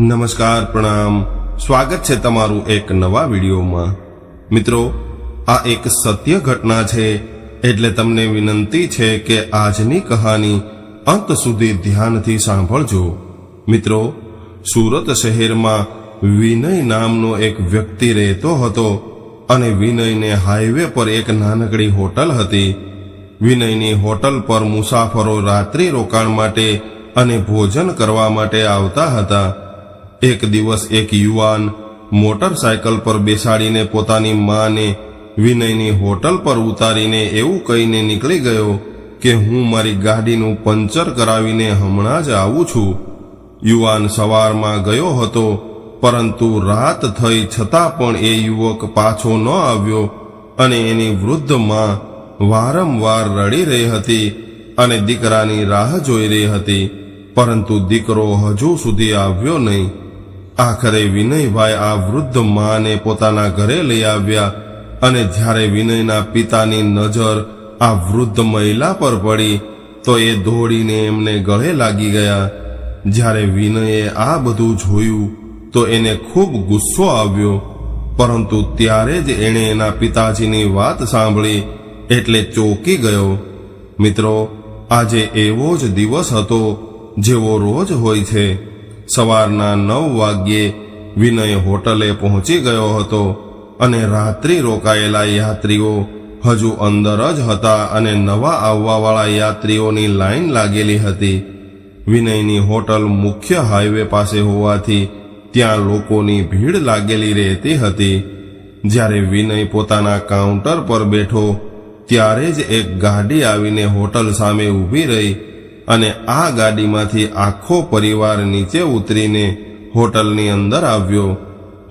નમસ્કાર, પ્રણામ. સ્વાગત છે તમારું એક નવા વિડીયોમાં. મિત્રો, આ એક સત્ય ઘટના છે, એટલે તમને વિનંતી છે કે આજની કહાની અંત સુધી ધ્યાનથી સાંભળજો. મિત્રો, સુરત શહેરમાં વિનય નામનો એક વ્યક્તિ રહેતો હતો અને વિનયને હાઈવે પર એક નાનકડી હોટલ હતી. વિનયની હોટલ પર મુસાફરો રાત્રિ રોકાણ માટે અને ભોજન કરવા માટે આવતા હતા. એક દિવસ એક યુવાન મોટરસાયકલ પર બેસાડીને પોતાની માને વિનયની હોટલ પર ઉતારીને એવું કહીને નીકળી ગયો કે હું મારી ગાડીનું પંચર કરાવીને હમણાં જ આવું છું. યુવાન સવારમાં ગયો હતો, પરંતુ રાત થઈ છતાં પણ એ યુવક પાછો ન આવ્યો અને એની વૃદ્ધમાં વારંવાર રડી રહી હતી અને દીકરાની રાહ જોઈ રહી હતી, પરંતુ દીકરો હજુ સુધી આવ્યો નહીં. આખરે વિનયભાઈ આ વૃદ્ધ માને પોતાના ઘરે લઈ આવ્યા અને જ્યારે વિનયના પિતાની નજર આ વૃદ્ધ મહિલા પર પડી, તો એ દોડીને એમને ગળે લાગી ગયા. જ્યારે વિનયે આ બધું જોયું, તો એને ખૂબ ગુસ્સો આવ્યો. પરંતુ ત્યારે જ એણે એના પિતાજીની વાત સાંભળી એટલે ચોકી ગયો. મિત્રો, આજે એવો જ દિવસ હતો, જેવો રોજ હોય છે. સવારના નવ વાગ્યે વિનય હોટલે પહોંચી ગયો હતો અને રાત્રિ રોકાયેલા યાત્રીઓ હજુ અંદર જ હતા અને નવા આવવાવાળા યાત્રીઓની લાઈન લાગેલી હતી. વિનયની હોટલ મુખ્ય હાઈવે પાસે હોવાથી ત્યાં લોકોની ભીડ લાગેલી રહેતી હતી. જ્યારે વિનય પોતાના કાઉન્ટર પર બેઠો, ત્યારે જ એક ગાડી આવીને હોટલ સામે ઊભી રહી અને આ ગાડીમાંથી આખો પરિવાર નીચે ઉતરીને હોટલની અંદર આવ્યો.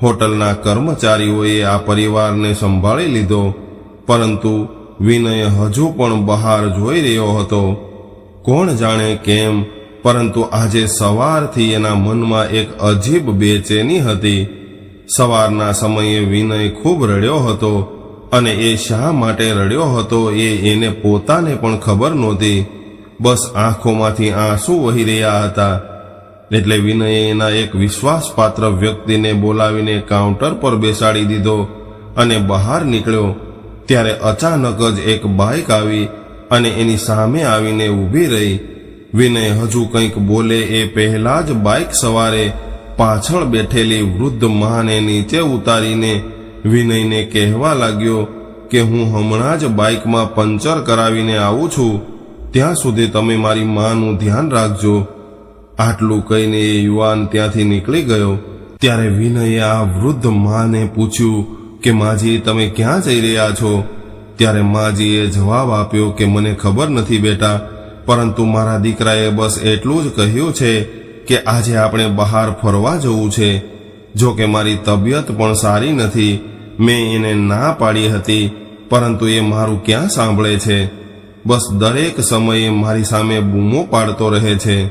હોટલના કર્મચારીઓએ આ પરિવારને સંભાળી લીધો, પરંતુ વિનય હજુ પણ બહાર જોઈ રહ્યો હતો. કોણ જાણે કેમ, પરંતુ આજે સવારથી એના મનમાં એક અજીબ બેચેની હતી. સવારના સમયે વિનય ખૂબ રડ્યો હતો અને એ શા માટે રડ્યો હતો એ એને પોતાને પણ ખબર નહોતી. બસ આંખોમાંથી આંસુ વહી રહ્યા હતા. એટલે વિનયે એના એક વિશ્વાસપાત્ર વ્યક્તિને બોલાવીને કાઉન્ટર પર બેસાડી દીધો અને બહાર નીકળ્યો. ત્યારે અચાનક જ એક બાઇક આવી અને એની સામે આવીને ઊભી રહી. વિનય હજુ કંઈક બોલે એ પહેલા જ બાઇક સવારે પાછળ બેઠેલી વૃદ્ધ માને નીચે ઉતારીને વિનયને કહેવા લાગ્યો કે હું હમણાં જ બાઇકમાં પંચર કરાવીને આવું છું. ત્યાં સુધી તમે મારી માનું ધ્યાન રાખજો. આટલું કહીને એ યુવાન ત્યાંથી નીકળી ગયો. ત્યારે વિનયે આ વૃદ્ધ માને પૂછ્યું કે, માજી, તમે ક્યાં જઈ રહ્યા છો? ત્યારે માજીએ જવાબ આપ્યો કે, મને ખબર નથી બેટા, પરંતુ મારા દીકરાએ બસ એટલું જ કહ્યું છે કે આજે આપણે બહાર ફરવા જવું છે. જો કે મારી તબિયત પણ સારી નથી, મેં એને ના પાડી હતી, પરંતુ એ મારું ક્યાં સાંભળે છે? બસ દરેક સમયે મારી સામે બૂમો પાડતો રહે છે.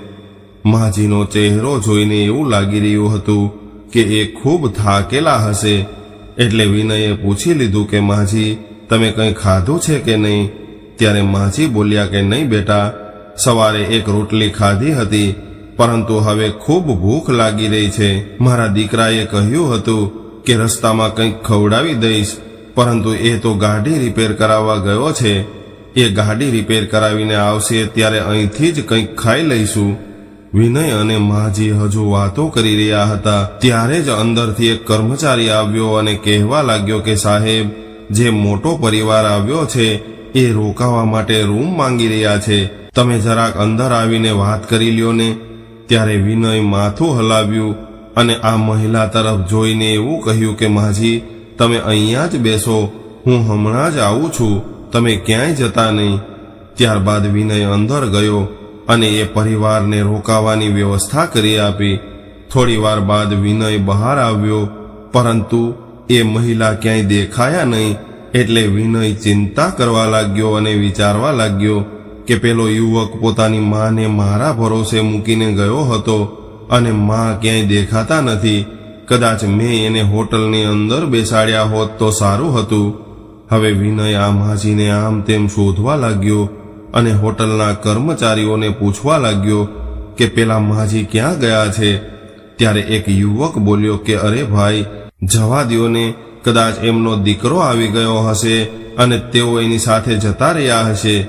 માજીનો ચહેરો જોઈને એવું લાગી રહ્યું હતું કે એ ખૂબ થાકેલા હશે. એટલે વિનયે પૂછી લીધું કે, માજી, તમે કંઈ ખાધું છે કે નહીં? ત્યારે માજી બોલ્યા કે, નહીં બેટા, સવારે એક રોટલી ખાધી હતી, પરંતુ હવે ખૂબ ભૂખ લાગી રહી છે. મારા દીકરાએ કહ્યું હતું કે, રસ્તામાં કંઈક ખવડાવી દઈશ, પરંતુ એ તો ગાડી રિપેર કરાવવા ગયો છે. એ ગાડી રિપેર કરાવીને આવશે ત્યારે અહીંથી જ કંઈક ખાઈ લઈશું. વિનય અને માજી હજુ વાતો કરી રહ્યા હતા. ત્યારે જ અંદરથી એક કર્મચારી આવ્યો અને કહેવા લાગ્યો કે સાહેબ, જે મોટો પરિવાર આવ્યો છે, એ રોકાવા માટે રૂમ માંગી રહ્યા છે. તમે જરાક અંદર આવીને વાત કરી લ્યો ને. ત્યારે વિનય માથું હલાવ્યું અને આ મહિલા તરફ જોઈને એવું કહ્યું કે માજી, તમે અહીંયા જ બેસો. હું હમણાં જ આવું છું. તમે ક્યાંય જતા નહીં. ત્યારબાદ વિનય અંદર ગયો અને એ પરિવારને રોકાવાની વ્યવસ્થા કરી આપી. થોડી વાર બાદ વિનય બહાર આવ્યો, પરંતુ એ મહિલા ક્યાંય દેખાયા નહીં, એટલે વિનય ચિંતા કરવા લાગ્યો અને વિચારવા લાગ્યો કે પેલો યુવક પોતાની માને મારા ભરોસે મૂકીને ગયો હતો અને માં ક્યાંય દેખાતા નથી. કદાચ મેં એને હોટલની અંદર બેસાડ્યા હોત તો સારું હતું. હવે વિનય આ માજીને આમ તેમ શોધવા લાગ્યો અને હોટલના કર્મચારીઓને પૂછવા લાગ્યો કે પેલા માજી ક્યાં ગયા છે? ત્યારે એક યુવક બોલ્યો કે, અરે ભાઈ, જવા દ્યોને કદાચ એમનો દીકરો આવી ગયો હશે અને તેઓ એની સાથે જતા રહ્યા હશે.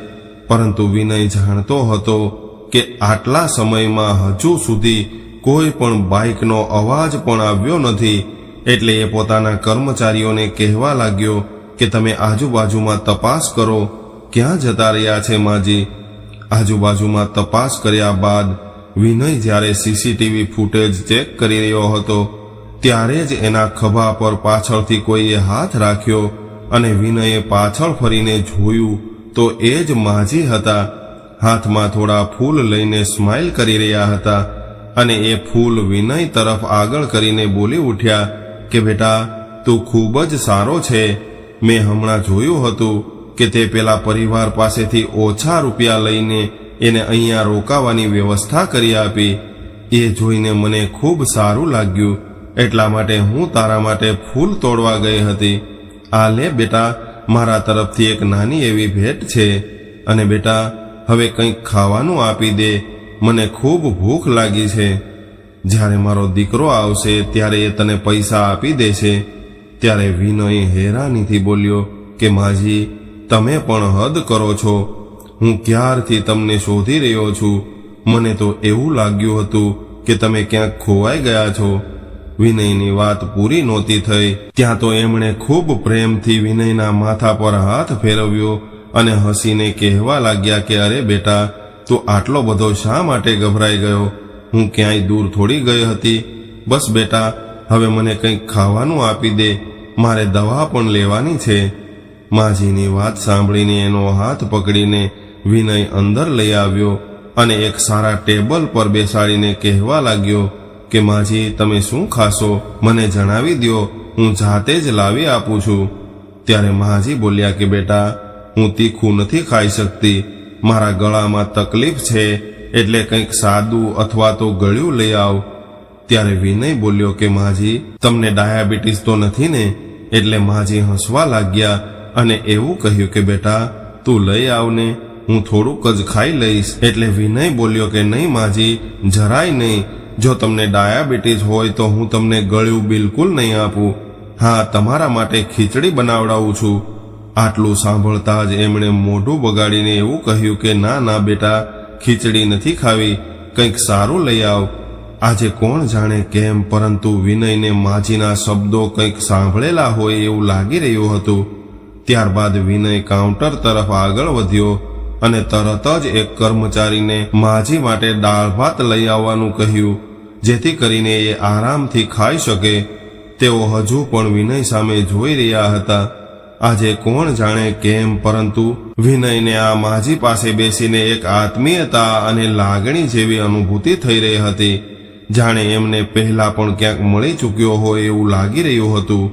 પરંતુ વિનય જાણતો હતો કે આટલા સમયમાં હજુ સુધી કોઈ પણ બાઇકનો અવાજ પણ આવ્યો નથી. એટલે એ પોતાના કર્મચારીઓને કહેવા લાગ્યો કે તમે આજુબાજુમાં તપાસ કરો, ક્યાં જતા રહ્યા છે માજી? આજુબાજુમાં તપાસ કર્યા બાદ વિનય જ્યારે સીસીટીવી ફૂટેજ ચેક કરી રહ્યો હતો, ત્યારે જ એના ખભા પર પાછળથી કોઈએ હાથ રાખ્યો અને વિનયે પાછળ ફરીને જોયું તો એ જ માજી હતા. હાથમાં થોડા ફૂલ લઈને સ્માઇલ કરી રહ્યા હતા અને એ ફૂલ વિનય તરફ આગળ કરીને બોલી ઉઠ્યા કે બેટા, તું ખૂબ જ સારો છે. મેં હમણાં જોયું હતું કે તે પેલા પરિવાર પાસેથી ઓછા રૂપિયા લઈને એને અહીંયા રોકાવાની વ્યવસ્થા કરી આપી. એ જોઈને મને ખૂબ સારું લાગ્યું. એટલા માટે હું તારા માટે ફૂલ તોડવા ગઈ હતી. આ લે બેટા, મારા તરફથી એક નાની એવી ભેટ છે. અને બેટા, હવે કંઈક ખાવાનું આપી દે. મને ખૂબ ભૂખ લાગી છે. જ્યારે મારો દીકરો આવશે ત્યારે એ તને પૈસા આપી દેશે. ત્યારે વિનય હેરાનીથી બોલ્યો કે, માજી, તમે પણ હદ કરો છો. હું ક્યારથી તમને શોધી રહ્યો છું? મને તો એવું લાગ્યું હતું કે તમે ક્યાંક ખોવાઈ ગયા છો. વિનયની વાત પૂરી નહોતી થઈ. ત્યાં તો એમણે ખૂબ પ્રેમથી વિનયના માથા પર હાથ ફેરવ્યો અને હસીને કહેવા લાગ્યા કે, અરે બેટા, તું આટલો બધો શા માટે ગભરાઈ ગયો? હું ક્યાંય દૂર થોડી ગઈ હતી. બસ બેટા, હવે મને કંઈક ખાવાનું આપી દે. મારે દવા પણ લેવાની છે. માજીની વાત સાંભળીને એનો હાથ પકડીને વિનય અંદર લઈ આવ્યો અને એક સારા ટેબલ પર બેસાડીને કહેવા લાગ્યો કે, માજી, તમે શું ખાશો? મને જણાવી દ્યો, હું જાતે જ લાવી આપું છું. ત્યારે માજી બોલ્યા કે, બેટા, હું તીખું નથી ખાઈ શકતી. મારા ગળામાં તકલીફ છે, એટલે કંઈક સાદું અથવા તો ગળ્યું લઈ આવ. ત્યારે વિનય બોલ્યો કે, માજી, તમને ડાયાબિટીસ તો નથી ને? એટલે માજી હસવા લાગ્યા અને એવું કહ્યું કે, બેટા, તું લઈ આવને, હું થોડુંક જ ખાઈ લઈશ. એટલે વિનય બોલ્યો કે, નહીં માજી, જરાય નહીં. જો તમને ડાયાબિટીસ હોય તો હું તમને ગળ્યું બિલકુલ નહીં આપું. હા, તમારા માટે ખીચડી બનાવડાવું છું. આટલું સાંભળતા જ એમણે મોઢું બગાડીને એવું કહ્યું કે, ના ના, બેટા, ખીચડી નથી ખાવી. કંઈક સારું લઈ આવ. આજે કોણ જાણે કેમ, પરંતુ વિનયને માજીના શબ્દો કંઈક સાંભળેલા હોય એવું લાગી રહ્યું હતું. ત્યારબાદ વિનય કાઉન્ટર તરફ આગળ વધ્યો અને તરત જ એક કર્મચારીને માજી માટે દાળ ભાત લઈ આવવાનું કહ્યું, જેથી કરીને એ આરામથી ખાઈ શકે. તેઓ હજુ પણ વિનય સામે જોઈ રહ્યા હતા. આજે કોણ જાણે કેમ, પરંતુ વિનયને આ માજી પાસે બેસીને એક આત્મીયતા અને લાગણી જેવી અનુભૂતિ થઈ રહી હતી. જાણે એમને પહેલા પણ ક્યાંક મળી ચૂક્યો હોય એવું લાગી રહ્યું હતું.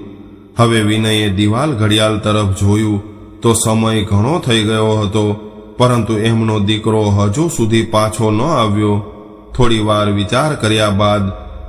હવે વિનયે દિવાલ ઘડિયાળ તરફ જોયું તો સમય ઘણો થઈ ગયો હતો, પરંતુ એમનો દીકરો હજુ સુધી પાછો ન આવ્યો. થોડી વાર વિચાર કર્યા બાદ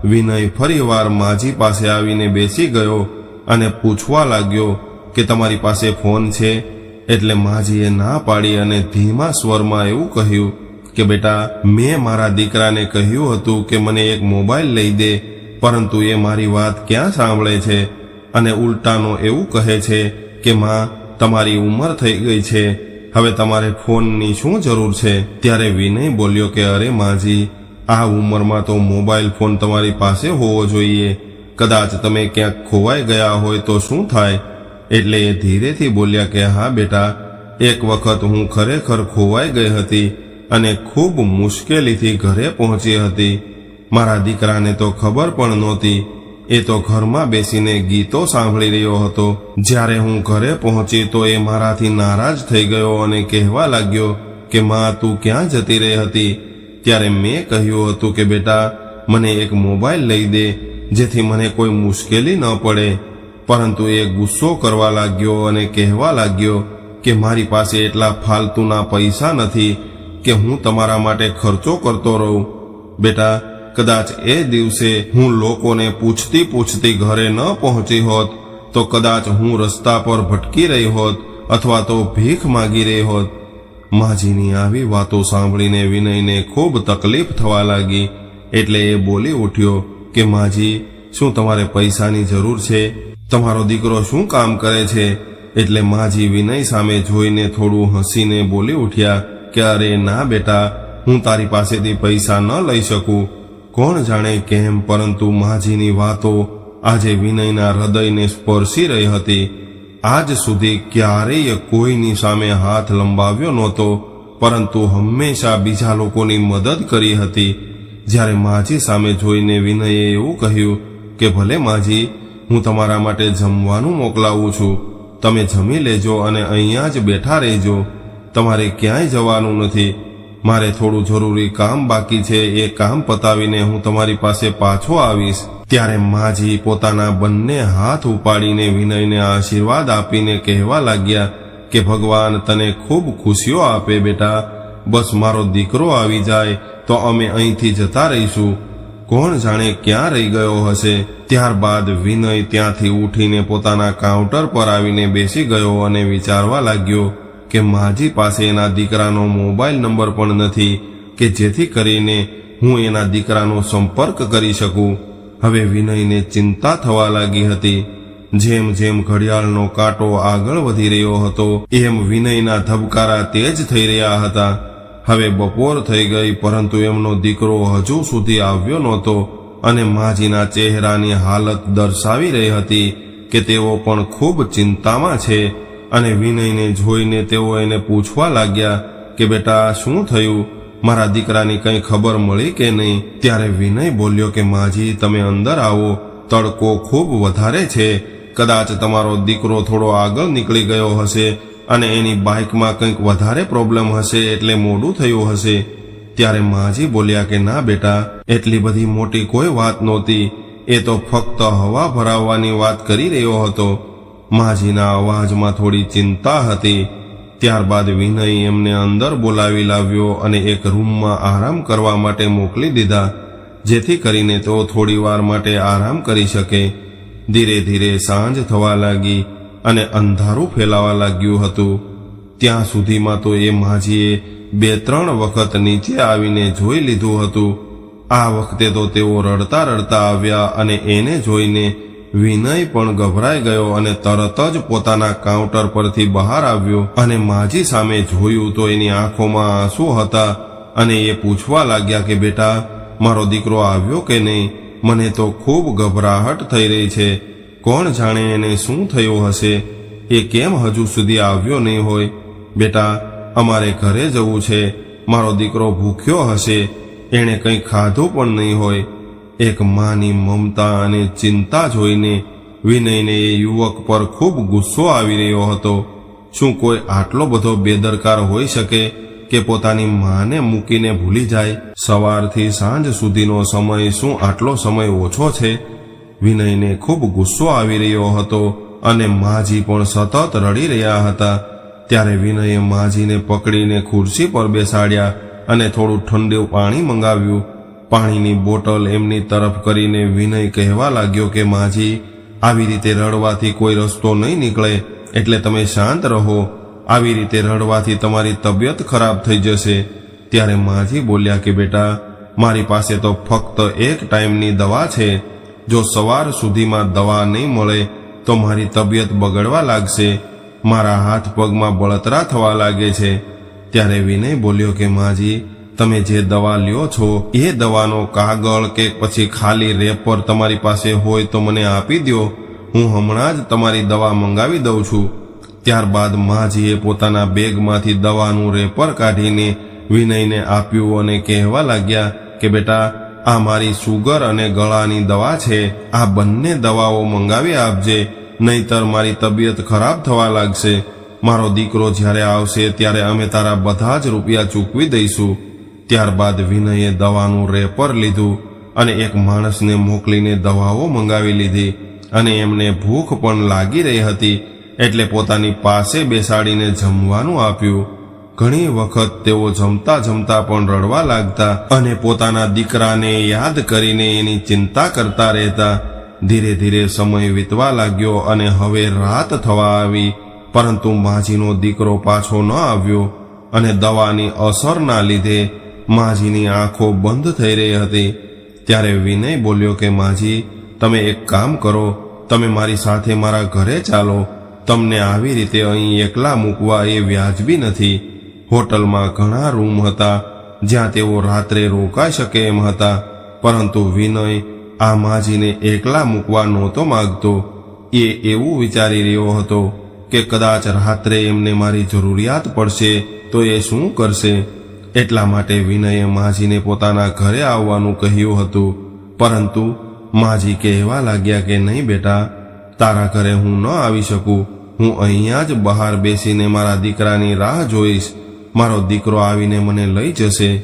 વિનય ફરીવાર માજી પાસે આવીને બેસી ગયો અને પૂછવા લાગ્યો કે તમારી પાસે ફોન છે? એટલે માજીએ ના પાડી અને ધીમા સ્વરમાં એવું કહ્યું કે બેટા, મેં મારા દીકરાને કહ્યું હતું કે મને એક મોબાઈલ લઈ દે, પરંતુ એ મારી વાત ક્યાં સાંભળે છે? અને ઉલટાનો એવું કહે છે કે, માં, તમારી ઉંમર થઈ ગઈ છે. હવે તમારે ફોનની શું જરૂર છે? ત્યારે વિનય બોલ્યો કે, અરે માજી, આ ઉંમરમાં તો મોબાઈલ ફોન તમારી પાસે હોવો જોઈએ. કદાચ તમે ક્યાંક ખોવાઈ ગયા હોય તો શું થાય? એટલે એ ધીરેથી બોલ્યા કે, હા બેટા, એક વખત હું ખરેખર ખોવાઈ ગઈ હતી. અને ખૂબ મુશ્કેલીથી ઘરે પહોંચી હતી. મારા દીકરાને તો ખબર પણ નહોતી. એ તો ઘરમાં બેસીને ગીતો સાંભળી રહ્યો હતો. જ્યારે હું ઘરે પહોંચી તો એ મારાથી નારાજ થઈ ગયો અને કહેવા લાગ્યો કે, માં, તું ક્યાં જતી રહી હતી? ત્યારે મેં કહ્યું હતું કે, બેટા, મને એક મોબાઈલ લઈ દે, જેથી મને કોઈ મુશ્કેલી ન પડે. પરંતુ એ ગુસ્સો કરવા લાગ્યો અને કહેવા લાગ્યો કે, મારી પાસે એટલા ફાલતુના પૈસા નથી કે હું તમારા માટે ખર્ચો કરતો રહું. બેટા, કદાચ એ દિવસે હું લોકોને પૂછતી પૂછતી ઘરે ન પહોંચી હોત, તો કદાચ હું રસ્તા પર ભટકી રહી હોત અથવા તો ભીખ માગી રહી હોત. માજીની આવી વાતો સાંભળીને વિનયને ખૂબ તકલીફ થવા લાગી, એટલે એ બોલી ઉઠ્યો કે, માજી, શું તમારે પૈસાની જરૂર છે? તમારો દીકરો શું કામ કરે છે? એટલે માજી વિનય સામે જોઈને થોડું હસીને બોલી ઉઠ્યા કે અરે ના બેટા, હું તારી પાસેથી પૈસા ન લઈ શકું. કોણ જાણે કેમ, પરંતુ માજીની વાતો આજે વિનયના હૃદયને સ્પર્શી રહી હતી. આજ સુધી ક્યારેય કોઈની સામે હાથ લંબાવ્યો નહોતો, પરંતુ હંમેશા બીજા લોકોની મદદ કરી હતી. જ્યારે માજી સામે જોઈને વિનયે એવું કહ્યું કે, ભલે માજી, હું તમારા માટે જમવાનું મોકલાવું છું. તમે જમી લેજો અને અહીંયા જ બેઠા રહેજો. તમારે ક્યાંય જવાનું નથી. મારે થોડું જરૂરી કામ બાકી છે. એ કામ પતાવીને હું તમારી પાસે પાછો આવીશ. ત્યારે માજી પોતાના બંને હાથ ઉપાડીને વિનયને આશીર્વાદ આપીને કહેવા લાગ્યા કે, ભગવાન, તને ખૂબ ખુશીઓ આપે બેટા. બસ મારો દીકરો આવી જાય તો અમે અહીંથી જતા રહીશું. કોણ જાણે ક્યાં રહી ગયો હશે? ત્યારબાદ વિનય ત્યાંથી ઉઠીને પોતાના કાઉન્ટર પર આવીને બેસી ગયો અને વિચારવા લાગ્યો કે માજી પાસે એના દીકરાનો મોબાઈલ નંબર પણ નથી કે જેથી કરીને હું એના દીકરાનો સંપર્ક કરી શકું. હવે વિનયને ચિંતા થવા લાગી હતી. જેમ જેમ ઘડિયાળનો કાંટો આગળ વધી રહ્યો હતો, એમ વિનયના ધબકારા તેજ થઈ રહ્યા હતા. હવે બપોર થઈ ગઈ, પરંતુ એમનો દીકરો હજુ સુધી આવ્યો નહોતો અને માજીના ચહેરાની હાલત દર્શાવી રહી હતી કે તેઓ પણ ખૂબ ચિંતામાં છે. અને વિનયને જોઈને તેઓ એને પૂછવા લાગ્યા કે, બેટા, શું થયું? મારા દીકરાની કંઈ ખબર મળી કે નહીં? ત્યારે વિનય બોલ્યો કે, માજી, તમે અંદર આવો. તડકો ખૂબ વધારે છે. કદાચ તમારો દીકરો થોડો આગળ નીકળી ગયો હશે અને એની બાઇકમાં કંઈક વધારે પ્રોબ્લેમ હશે એટલે મોડું થયું હશે. ત્યારે માજી બોલ્યા કે, ના, બેટા, એટલી બધી મોટી કોઈ વાત નહોતી. એ તો ફક્ત હવા ભરાવવાની વાત કરી રહ્યો હતો. માજીના અવાજમાં થોડી ચિંતા હતી. ત્યારબાદ વિનય એમને અંદર બોલાવી લાવ્યો અને એક રૂમમાં આરામ કરવા માટે મોકલી દીધા, જેથી કરીને તેઓ થોડી વાર માટે આરામ કરી શકે. ધીરે ધીરે સાંજ થવા લાગી અને અંધારું ફેલાવા લાગ્યું હતું. ત્યાં સુધીમાં તો એ માજીએ બે ત્રણ વખત નીચે આવીને જોઈ લીધું હતું. આ વખતે તો તેઓ રડતા રડતા આવ્યા અને એને જોઈને વિનય પણ ગભરાઈ ગયો અને તરત જ પોતાના કાઉન્ટર પરથી બહાર આવ્યો અને માજી સામે જોયું તો એની આંખોમાં આંસુ હતા અને એ પૂછવા લાગ્યા કે, બેટા, મારો દીકરો આવ્યો કે નહીં? મને તો ખૂબ ગભરાહટ થઈ રહી છે. કોણ જાણે એને શું થયું હશે? એ કેમ હજુ સુધી આવ્યો નહીં હોય? બેટા, અમારે ઘરે જવું છે. મારો દીકરો ભૂખ્યો હશે. એણે કંઈ ખાધું પણ નહીં હોય. એક માની મમતા અને ચિંતા જોઈને વિનયને એ યુવક પર ખૂબ ગુસ્સો આવી રહ્યો હતો. શું કોઈ આટલો બધો બેદરકાર હોઈ શકે કે પોતાની માને મૂકીને ભૂલી જાય? સવારથી સાંજ સુધીનો સમય શું આટલો સમય ઓછો છે? વિનયને ખૂબ ગુસ્સો આવી રહ્યો હતો અને માજી પણ સતત રડી રહ્યા હતા. ત્યારે વિનયે માજીને પકડીને ખુરશી પર બેસાડ્યા અને થોડું ઠંડુ પાણી મંગાવ્યું. પાણીની બોટલ એમની તરફ કરીને વિનય કહેવા લાગ્યો કે, માજી, આવી રીતે રડવાથી કોઈ રસ્તો નહીં નીકળે, એટલે તમે શાંત રહો. આવી રીતે રડવાથી તમારી તબિયત ખરાબ થઈ જશે. ત્યારે માજી બોલ્યા કે, બેટા, મારી પાસે તો ફક્ત એક ટાઈમની દવા છે. જો સવાર સુધીમાં દવા નહીં મળે, તો મારી તબિયત બગડવા લાગશે. મારા હાથ પગમાં બળતરા થવા લાગે છે. ત્યારે વિનય બોલ્યો કે, માજી તમે જે દવા લ્યો છો, એ દવાનો કાગળ કે પછી ખાલી રેપર તમારી પાસે હોય તો મને આપી દો હું હમણાં જ તમારી દવા મંગાવી દઉં છું. ત્યારબાદ માજીએ પોતાના બેગમાંથી દવાનું રેપર કાઢીને વિનયને આપ્યું અને કહેવા લાગ્યા કે, બેટા, આ મારી સુગર અને ગળાની દવા છે. આ બંને દવાઓ મંગાવી આપજે, નહીતર મારી તબિયત ખરાબ થવા લાગશે. મારો દીકરો જ્યારે આવશે ત્યારે અમે તારા બધા જ રૂપિયા ચૂકવી દઈશું. ત્યારબાદ વિનયે દવાનું રેપર લીધું અને એક માણસને મોકલીને દવાઓ મંગાવી લીધી અને એમને ભૂખ પણ લાગી રહી હતી એટલે પોતાની પાસે બેસાડીને જમવાનું આપ્યું. ઘણી વખત તેઓ જમતા જમતા પણ રડવા લાગતા અને પોતાના દીકરાને યાદ કરીને એની ચિંતા કરતા રહેતા. ધીરે ધીરે સમય વીતવા લાગ્યો અને હવે રાત થવા આવી, પરંતુ માજીનો દીકરો પાછો ન આવ્યો અને દવાની અસરના લીધે માજીની આંખો બંધ થઈ રહી હતી. ત્યારે વિનય બોલ્યો કે, માજી, તમે એક કામ કરો. તમે મારી સાથે મારા ઘરે ચાલો. તમને આવી રીતે અહીં એકલા મૂકવા એ વ્યાજબી નથી. હોટલમાં ઘણા રૂમ હતા, જ્યાં તેઓ રાત્રે રોકાઈ શકે એમ હતા. પરંતુ વિનય આ માજીને એકલા મૂકવા નહોતો માગતો. એ એવું વિચારી રહ્યો હતો કે, કદાચ રાત્રે એમને મારી જરૂરિયાત પડશે તો એ શું કરશે? એટલા માટે વિનયે માજીને પોતાના ઘરે આવવાનું કહ્યું હતું. પરંતુ માજી કહેવા લાગ્યા કે, નહીં બેટા, તારા ઘરે હું ન આવી શકું. હું અહીંયા જ બહાર બેસીને મારા દીકરાની રાહ જોઈશ. મારો દીકરો આવીને મને લઈ જશે.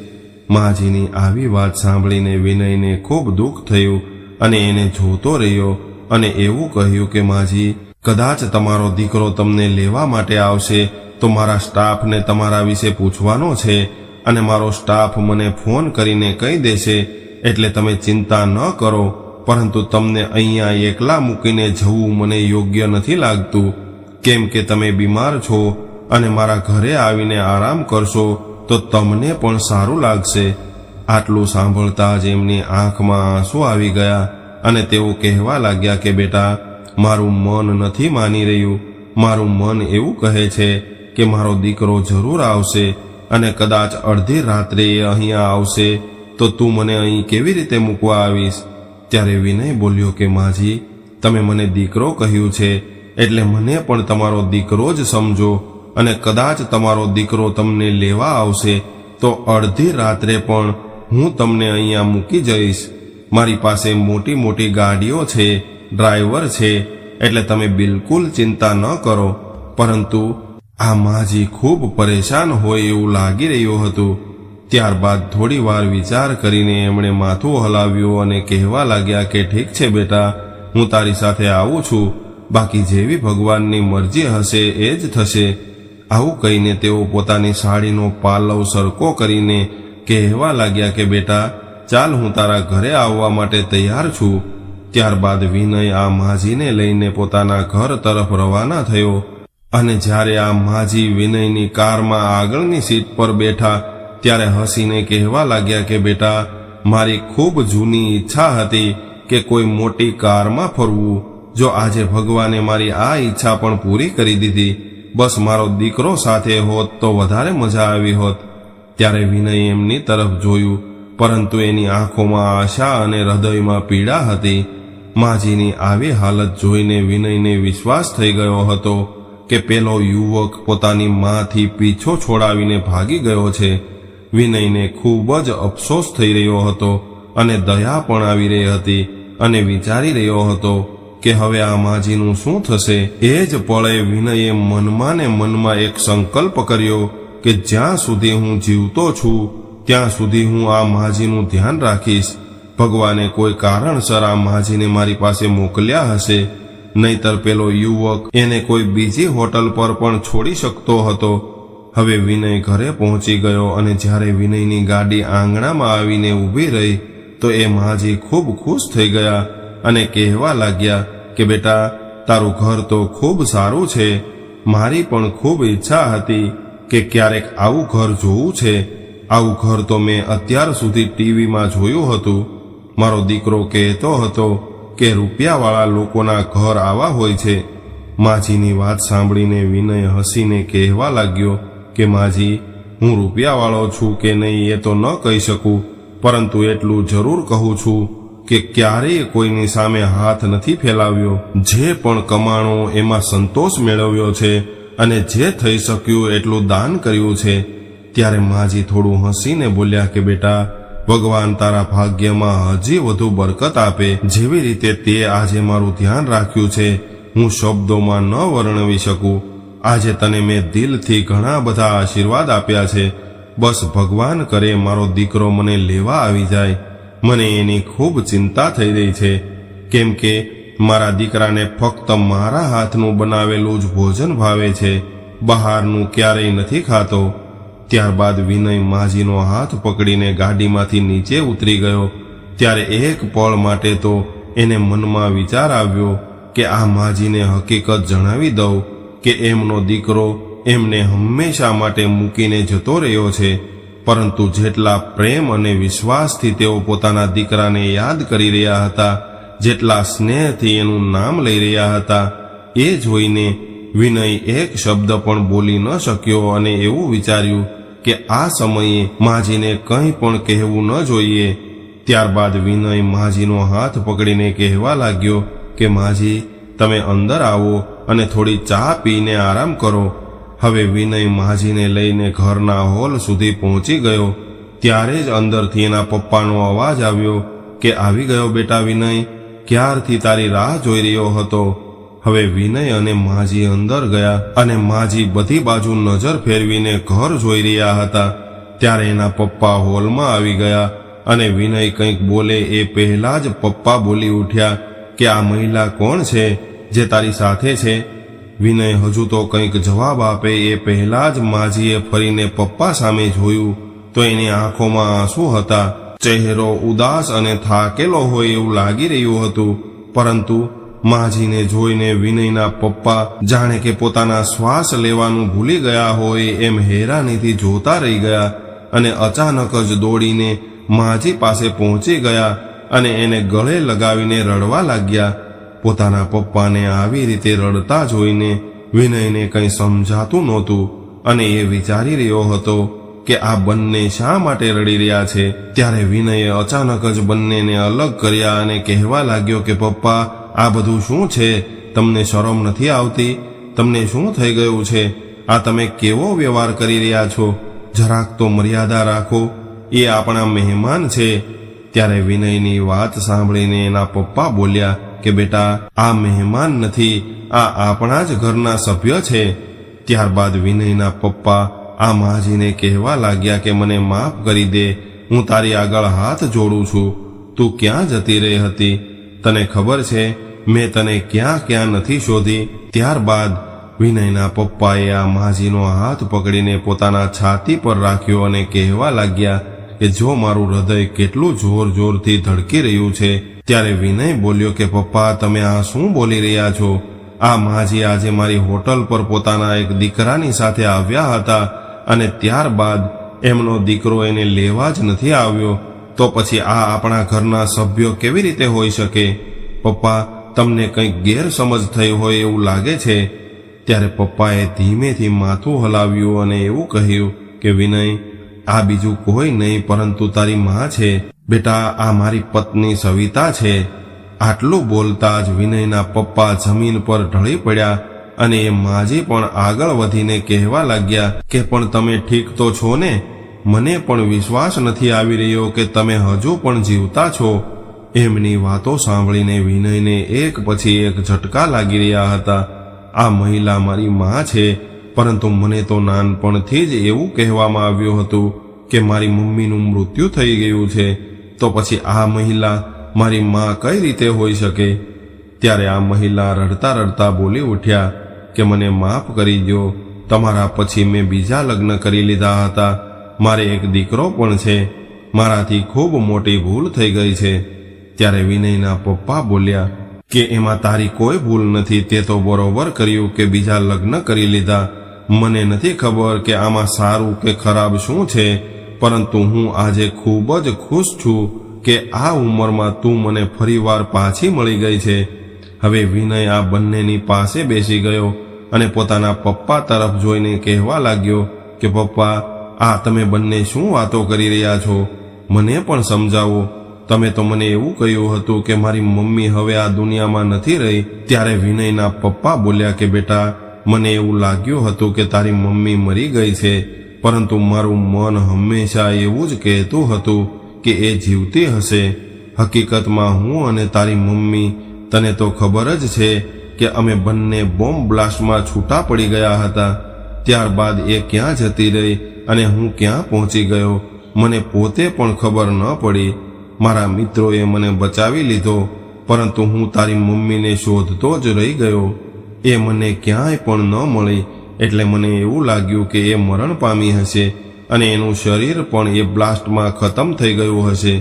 માજીની આવી વાત સાંભળીને વિનયને ખૂબ દુઃખ થયું અને એને જોતો રહ્યો અને એવું કહ્યું કે, માજી, કદાચ તમારો દીકરો તમને લેવા માટે આવશે તો મારા સ્ટાફને તમારા વિશે પૂછવાનો છે. અને મારો સ્ટાફ મને ફોન કરીને કહી દેશે, એટલે તમે ચિંતા ન કરો, પરંતુ તમને અહીંયા એકલા મૂકીને જવું મને યોગ્ય નથી લાગતું. કેમ કે તમે બીમાર છો અને મારા ઘરે આવીને આરામ કરશો, તો તમને પણ સારું લાગશે. આટલું સાંભળતા જ એમની આંખમાં આંસુ આવી ગયા અને તેઓ કહેવા લાગ્યા કે, બેટા, મારું મન નથી માની રહ્યું. મારું મન એવું કહે છે કે, મારો દીકરો જરૂર આવશે અને કદાચ અડધી રાત્રે અહીંયા આવશે, તો તું મને અહીં કેવી રીતે મૂકવા આવીશ? ત્યારે વિનય બોલ્યો કે, માજી, તમે મને દીકરો કહ્યું છે, એટલે મને પણ તમારો દીકરો જ સમજો, અને કદાચ તમારો દીકરો તમને લેવા આવશે, તો અડધી રાત્રે પણ હું તમને અહીંયા મૂકી જઈશ. મારી પાસે મોટી મોટી ગાડીઓ છે, ડ્રાઈવર છે, એટલે તમે બિલકુલ ચિંતા ન કરો. પરંતુ આ માજી ખૂબ પરેશાન હોય એવું લાગી રહ્યું હતું. ત્યારબાદ થોડી વાર વિચાર કરીને એમણે માથું હલાવ્યું અને કહેવા લાગ્યા કે, ઠીક છે બેટા, હું તારી સાથે આવું છું. બાકી જેવી ભગવાનની મરજી હશે એ જ થશે. આવું કહીને તેઓ પોતાની સાડીનો પાલવ સરકો કરીને કહેવા લાગ્યા કે, બેટા, ચાલ હું તારા ઘરે આવવા માટે તૈયાર છું. ત્યારબાદ વિનય આ માજીને લઈને પોતાના ઘર તરફ રવાના થયો. અને જ્યારે આ માજી વિનયની કારમાં આગળની સીટ પર બેઠા, ત્યારે હસીને કહેવા લાગ્યા કે, બેટા, મારી ખૂબ જૂની ઈચ્છા હતી કે કોઈ મોટી કારમાં ફરવું. જો આજે ભગવાને મારી આ ઈચ્છા પણ પૂરી કરી દીધી, બસ મારો દીકરો સાથે હોત તો વધારે મજા આવી હોત. ત્યારે વિનય એમની તરફ જોયું, પરંતુ એની આંખોમાં આશા અને હૃદયમાં પીડા હતી. માજીની આવી હાલત જોઈને વિનયને વિશ્વાસ થઈ ગયો હતો. કે પેલો યુવક પોતાની માથી પીછો છોડાવીને ભાગી ગયો છે. વિનયને ખૂબ જ અફસોસ થઈ રહ્યો હતો અને દયા પણ આવી રહી હતી અને વિચારી રહ્યો હતો કે હવે આ માજીનું શું થશે. એ જ પળે વિનયે મનમાં ને મનમાં એક સંકલ્પ કર્યો કે જ્યાં સુધી હું જીવતો છું, ત્યાં સુધી હું આ માજીનું ધ્યાન રાખીશ. ભગવાને કોઈ કારણસર આ માજીને મારી પાસે મોકલ્યા હશે. નહીતર પેલો યુવક એને કોઈ બીજી હોટલ પર પણ છોડી શકતો હતો. હવે વિનય ઘરે પહોંચી ગયો અને જ્યારે વિનયની ગાડી આંગણામાં આવીને ઊભી રહી, તો એ માજી ખૂબ ખુશ થઈ ગયા અને કહેવા લાગ્યા કે, બેટા, તારું ઘર તો ખૂબ સારું છે. મારી પણ ખૂબ ઈચ્છા હતી કે ક્યારેક આવું ઘર જોવું છે. આવું ઘર તો મેં અત્યાર સુધી ટીવીમાં જોયું હતું. મારો દીકરો કહેતો હતો કે રૂપિયાવાળા લોકોના ઘર આવા હોય છે? માજીની વાત સાંભળીને વિનય હસીને કહેવા લાગ્યો કે, માજી, હું રૂપિયાવાળો છું કે નહીં એ તો ન કહી શકું, પરંતુ એટલું જરૂર કહું છું કે ક્યારેય કોઈની સામે હાથ નથી ફેલાવ્યો. જે પણ કમાણો એમાં સંતોષ મેળવ્યો છે અને જે થઈ શક્યું એટલું દાન કર્યું છે. ત્યારે માજી થોડું હસીને બોલ્યા કે, બેટા ભગવાન તારા ભાગ્યમાં હજી વધુ બરકત આપે. જેવી રીતે તે આજે મારું ધ્યાન રાખ્યું છે, હું શબ્દોમાં ન વર્ણવી શકું. આજે તને મેં દિલથી ઘણા બધા આશીર્વાદ આપ્યા છે. બસ ભગવાન કરે મારો દીકરો મને લેવા આવી જાય. મને એની ખૂબ ચિંતા થઈ રહી છે. કેમ કે મારા દીકરાને ફક્ત મારા હાથનું બનાવેલું જ ભોજન ભાવે છે. બહારનું ક્યારેય નથી ખાતો. ત્યારબાદ વિનય માજીનો હાથ પકડીને ગાડીમાંથી નીચે ઉતરી ગયો. ત્યારે એક પળ માટે તો એને મનમાં વિચાર આવ્યો કે આ માજીને હકીકત જણાવી દઉં કે એમનો દીકરો એમને હંમેશા માટે મૂકીને જતો રહ્યો છે. પરંતુ જેટલા પ્રેમ અને વિશ્વાસથી તેઓ પોતાના દીકરાને યાદ કરી રહ્યા હતા, જેટલા સ્નેહથી એનું નામ લઈ રહ્યા હતા, એ જોઈને વિનય એક શબ્દ પણ બોલી ન શક્યો અને એવું વિચાર્યું કે આ સમયે માજીને કંઈ પણ કહેવું ન જોઈએ. ત્યારબાદ વિનય માજીનો હાથ પકડીને કહેવા લાગ્યો કે, માજી, તમે અંદર આવો અને થોડી ચા પીને આરામ કરો. હવે વિનય માજીને લઈને ઘરના હોલ સુધી પહોંચી ગયો. ત્યારે જ અંદરથી એના પપ્પાનો અવાજ આવ્યો કે, આવી ગયો બેટા વિનય, ક્યારથી તારી રાહ જોઈ રહ્યો હતો? હવે વિનય અને માજી અંદર ગયા અને માજી બધી બાજુ નજર ફેરવીને ઘર જોઈ રહ્યા હતા. ત્યારે એના પપ્પા હોલમાં આવી ગયા અને વિનય કંઈક બોલે એ પહેલા જ પપ્પા બોલી ઉઠ્યા કે આ મહિલા કોણ છે જે તારી સાથે છે? વિનય હજુ તો કંઈક જવાબ આપે એ પહેલા જ માજીએ ફરીને પપ્પા સામે જોયું તો એની આંખોમાં આંસુ હતા. ચહેરો ઉદાસ અને થાકેલો હોય એવું લાગી રહ્યું હતું. પરંતુ માજીને જોઈને વિનયના પપ્પા જાણે કે પોતાના શ્વાસ લેવાનું ભૂલી ગયા હોય એમ હેરાનીથી જોતા રહી ગયા અને અચાનક જ દોડીને માજી પાસે પહોંચી ગયા અને એને ગળે લગાવીને રડવા લાગ્યા. પોતાના પપ્પાને આવી રીતે રડતા જોઈને વિનયને કંઈ સમજાતું નહોતું અને એ વિચારી રહ્યો હતો કે આ બંને શા માટે રડી રહ્યા છે? ત્યારે વિનયે અચાનક જ બંનેને અલગ કર્યા અને કહેવા લાગ્યો કે પપ્પા આ બધું શું છે? તમને શરમ નથી આવતી? તમને શું થઈ ગયું છે? આ તમે કેવો વ્યવહાર કરી રહ્યા છો? જરાક તો મર્યાદા રાખો. એ આપણા મહેમાન છે. ત્યારે વિનયની વાત સાંભળીને એના પપ્પા બોલ્યા કે, બેટા, આ મહેમાન નથી. આ આપણા જ ઘરના સભ્ય છે. ત્યારબાદ વિનયના પપ્પા આ માજીને કહેવા લાગ્યા કે, મને માફ કરી દે. હું તારી આગળ હાથ જોડું છું. તું ક્યાં જતી રહી હતી? તને ખબર છે, મેં તને ક્યાં ક્યાં નથી શોધી, ત્યારબાદ વિનયના પપ્પાએ આ માજીનો હાથ પકડીને પોતાના છાતી પર રાખ્યો અને કહેવા લાગ્યા કે જો મારું હૃદય કેટલું જોર જોરથી ધડકી રહ્યું છે, ત્યારે વિનય બોલ્યો કે, પપ્પા, તમે આ શું બોલી રહ્યા છો? આ માજી આજે મારી હોટલ પર પોતાના એક દીકરાની સાથે આવ્યા હતા અને ત્યારબાદ એમનો દીકરો એને લેવા જ નથી આવ્યો. તો પછી આ આપણા ઘરના સભ્યો કેવી રીતે હોઈ શકે? પપ્પા, તમને કંઈક ગેરસમજ થઈ હોય એવું લાગે છે? ત્યારે પપ્પાએ ધીમેથી માથું હલાવ્યું અને એવું કહ્યું કે, વિનય, આ બીજું કોઈ નહીં, પરંતુ તારી માં છે. બેટા, આ મારી પત્ની સવિતા છે. આટલું બોલતા જ વિનયના પપ્પા જમીન પર ઢળી પડ્યા અને એ માજી પણ આગળ વધીને કહેવા લાગ્યા કે, પણ તમે ઠીક તો છો ને? મને પણ વિશ્વાસ નથી આવી રહ્યો કે તમે હજુ પણ જીવતા છો. એમની વાતો સાંભળીને વિનયને એક પછી એક ઝટકા લાગી રહ્યા હતા. આ મહિલા મારી મા છે, પરંતુ મને તો નાનપણથી જ એવું કહેવામાં આવ્યું હતું કે મારી મમ્મીનું મૃત્યુ થઈ ગયું છે. તો પછી આ મહિલા મારી મા કઈ રીતે હોઈ શકે? ત્યારે આ મહિલા રડતા રડતા બોલી ઉઠ્યા કે મને માફ કરી દો તમારા પછી મેં બીજા લગ્ન કરી લીધા હતા. મારે એક દીકરો પણ છે. મારાથી ખૂબ મોટી ભૂલ થઈ ગઈ છે. ત્યારે વિનયના પપ્પા બોલ્યા, કે એમાં તારી કોઈ ભૂલ નથી, તે તો બરોબર કર્યું કે બીજા લગ્ન કરી લીધા. મને નથી ખબર કે આમાં સારું કે ખરાબ શું છે, પરંતુ હું આજે ખૂબ જ ખુશ છું કે આ ઉંમરમાં તું મને ફરીવાર પાછી મળી ગઈ છે. હવે વિનય આ બંનેની પાસે બેસી ગયો અને પોતાના પપ્પા તરફ જોઈને કહેવા લાગ્યો કે, પપ્પા આ તમે બંને શું વાતો કરી રહ્યા છો? મને પણ સમજાવો. તમે તો મને એવું કહ્યું હતું કે મારી મમ્મી હવે આ દુનિયામાં નથી રહી. ત્યારે વિનયના પપ્પા બોલ્યા કે, બેટા, મને એવું લાગ્યું હતું કે તારી મમ્મી મરી ગઈ છે, પરંતુ મારું મન હંમેશા એવું જ કહેતું હતું કે એ જીવતી હશે. હકીકતમાં હું અને તારી મમ્મી, તને તો ખબર જ છે કે અમે બંને બોમ્બ બ્લાસ્ટમાં છૂટા પડી ગયા હતા. ત્યારબાદ એ ક્યાં જતી રહી? અને હું ક્યાં પહોંચી ગયો? મને પોતે પણ ખબર ન પડી. મારા મિત્રોએ મને બચાવી લીધો, પરંતુ હું તારી મમ્મીને શોધતો જ રહી ગયો. એ મને ક્યાંય પણ ન મળી, એટલે મને એવું લાગ્યું કે એ મરણ પામી હશે અને એનું શરીર પણ એ બ્લાસ્ટમાં ખતમ થઈ ગયું હશે.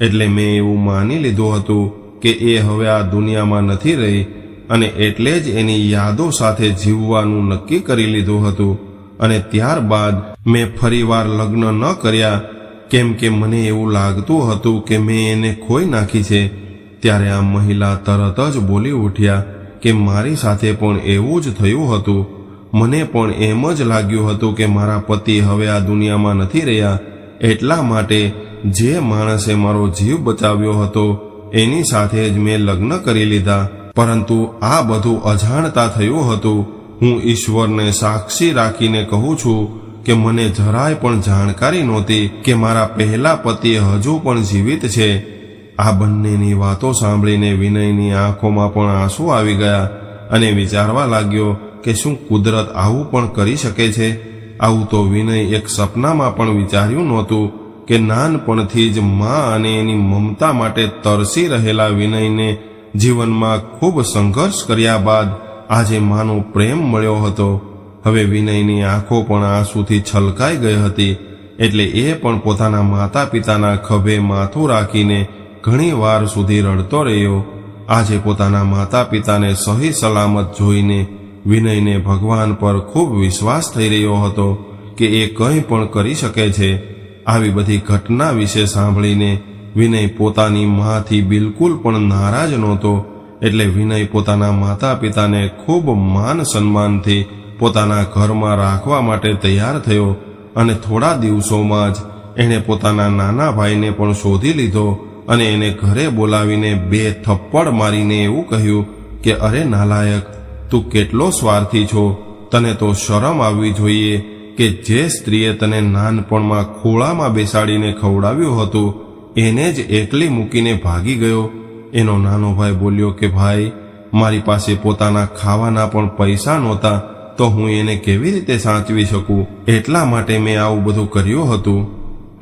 એટલે મેં એવું માની લીધું હતું કે એ હવે આ દુનિયામાં નથી રહી અને એટલે જ એની યાદો સાથે જીવવાનું નક્કી કરી લીધું હતું. અને ત્યારબાદ મેં ફરીવાર લગ્ન ન કર્યા. કેમ કે મને એવું લાગતું હતું કે મેં એને ખોઈ નાખી છે. ત્યારે આ મહિલા તરત જ બોલી ઉઠ્યા કે મારી સાથે પણ એવું જ થયું હતું. મને પણ એમ જ લાગ્યું હતું કે મારા પતિ હવે આ દુનિયામાં નથી રહ્યા. એટલા માટે જે માણસે મારો જીવ બચાવ્યો હતો, એની સાથે જ મેં લગ્ન કરી લીધા. પરંતુ આ બધું અજાણતા થયું હતું. હું ઈશ્વરને સાક્ષી રાખીને કહું છું કે મને જરાય પણ જાણકારી નહોતી કે મારા પહેલા પતિ હજુ પણ જીવિત છે. આ બંનેની વાતો સાંભળીને વિનયની આંખોમાં પણ આંસુ આવી ગયા અને વિચારવા લાગ્યો કે શું કુદરત આવું પણ કરી શકે છે? આવું તો વિનય એક સપનામાં પણ વિચાર્યું નહોતું કે નાનપણથી જ મા અને એની મમતા માટે તરસી રહેલા વિનયને જીવનમાં ખૂબ સંઘર્ષ કર્યા બાદ આજે માનો પ્રેમ મળ્યો હતો. હવે વિનયની આંખો પણ આંસુથી છલકાઈ ગઈ હતી, એટલે એ પણ પોતાના માતા પિતાના ખભે માથું રાખીને ઘણી વાર સુધી રડતો રહ્યો. આજે પોતાના માતા પિતાને સહી સલામત જોઈને વિનયને ભગવાન પર ખૂબ વિશ્વાસ થઈ રહ્યો હતો કે એ કંઈ પણ કરી શકે છે. આવી બધી ઘટના વિશે સાંભળીને વિનય પોતાની માથી બિલકુલ પણ નારાજ નહોતો, એટલે વિનય પોતાના માતા પિતાને ખૂબ માન સન્માનથી પોતાના ઘરમાં રાખવા માટે તૈયાર થયો અને થોડા દિવસોમાં જ એણે પોતાના નાના ભાઈને પણ શોધી લીધો અને એને ઘરે બોલાવીને બે થપ્પડ મારીને એવું કહ્યું કે, અરે નાલાયક, તું કેટલો સ્વાર્થી છો. તને તો શરમ આવવી જોઈએ કે જે સ્ત્રીએ તને નાનપણમાં ખોળામાં બેસાડીને ખવડાવ્યું હતું, એને જ એકલી મૂકીને ભાગી ગયો. એનો નાનો ભાઈ બોલ્યો કે, ભાઈ, મારી પાસે પોતાના ખાવાના પણ પૈસા નહોતા. તો હું એને કેવી રીતે સાચવી શકું? એટલા માટે મેં આવું બધું કર્યું હતું.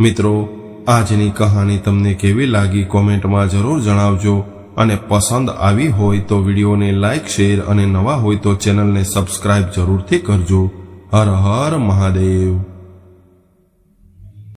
મિત્રો, આજની કહાની તમને કેવી લાગી કોમેન્ટમાં જરૂર જણાવજો અને પસંદ આવી હોય તો વિડીયોને લાઇક શેર અને નવા હોય તો ચેનલને સબસ્ક્રાઇબ જરૂરથી કરજો. હર હર મહાદેવ.